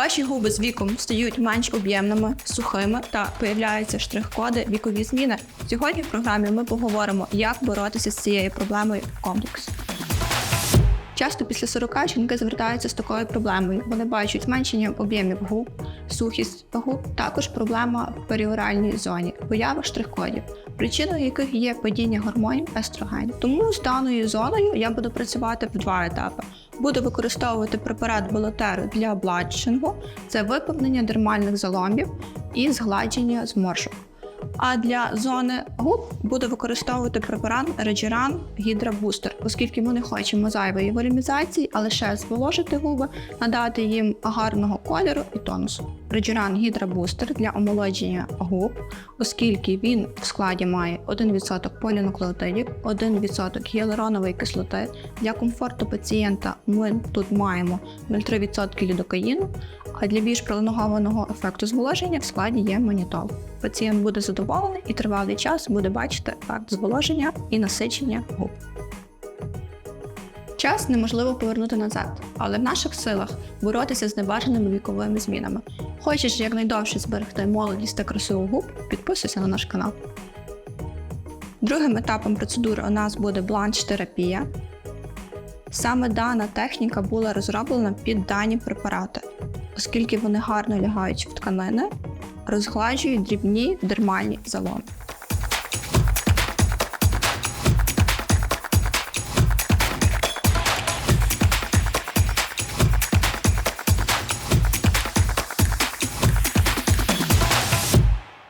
Ваші губи з віком стають менш об'ємними, сухими та появляються штрих-коди вікові зміни. Сьогодні в програмі ми поговоримо, як боротися з цією проблемою в комплекс. Часто після 40 жінки звертаються з такою проблемою. Вони бачать зменшення об'ємів губ, сухість губ, також проблема в періоральній зоні, поява штрих-кодів, причиною яких є падіння гормонів естрогенів. Тому з даною зоною я буду працювати в два етапи. Буду використовувати препарат Болотеру для бладшингу, це виповнення дермальних заломів і згладження зморшок. А для зони губ буду використовувати препарат Regeran Hydra Booster, оскільки ми не хочемо зайвої волюмізації, а лише зволожити губи, надати їм гарного кольору і тонусу. Regeran Hydra Booster для омолодження губ, оскільки він в складі має 1% полінуклеотидів, 1% гіалуронової кислоти. Для комфорту пацієнта ми тут маємо 0,3% лідокаїну, а для більш пролонгованого ефекту зволоження в складі є манітол. Пацієнт буде задоволений і тривалий час буде бачити ефект зволоження і насичення губ. Час неможливо повернути назад, але в наших силах боротися з небажаними віковими змінами. Хочеш якнайдовше зберегти молодість та красу губ, підписуйся на наш канал. Другим етапом процедури у нас буде бланш-терапія. Саме дана техніка була розроблена під дані препарати, оскільки вони гарно лягають в тканини, розгладжують дрібні дермальні заломи.